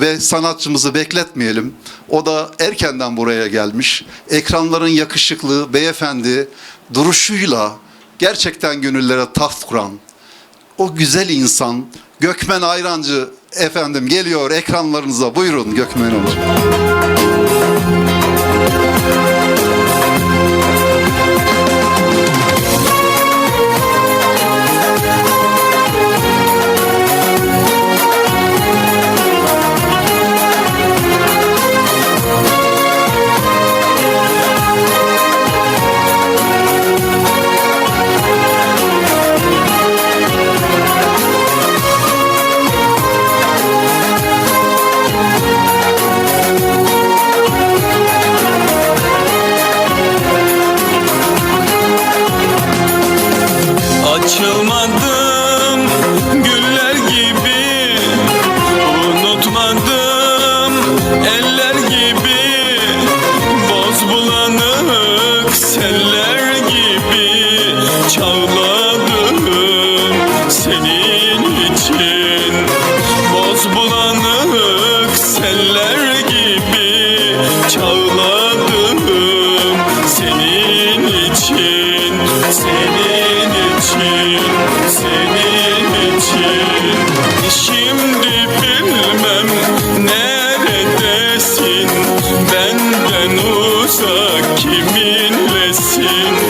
ve sanatçımızı bekletmeyelim. O da erkenden buraya gelmiş. Ekranların yakışıklı beyefendi duruşuyla gerçekten gönüllere taht kuran o güzel insan Gökmen Ayrancı efendim geliyor ekranlarınıza. Buyurun Gökmen Hocam. contigo.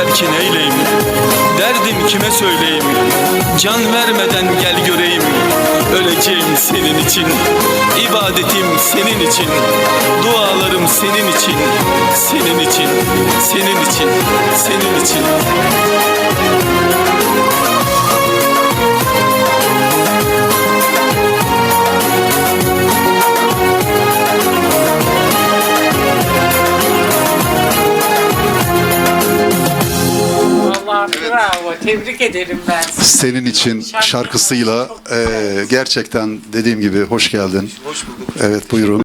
Derken eyleyim? Derdim kime söyleyeyim? Can vermeden gel göreyim. Öleceğim senin için. İbadetim senin için. Dualarım senin için. Senin için. Senin için. Senin için Tebrik ederim ben sizi. Senin için şarkısıyla eee, gerçekten dediğim gibi hoş geldin. Hoş bulduk. Evet buyurun.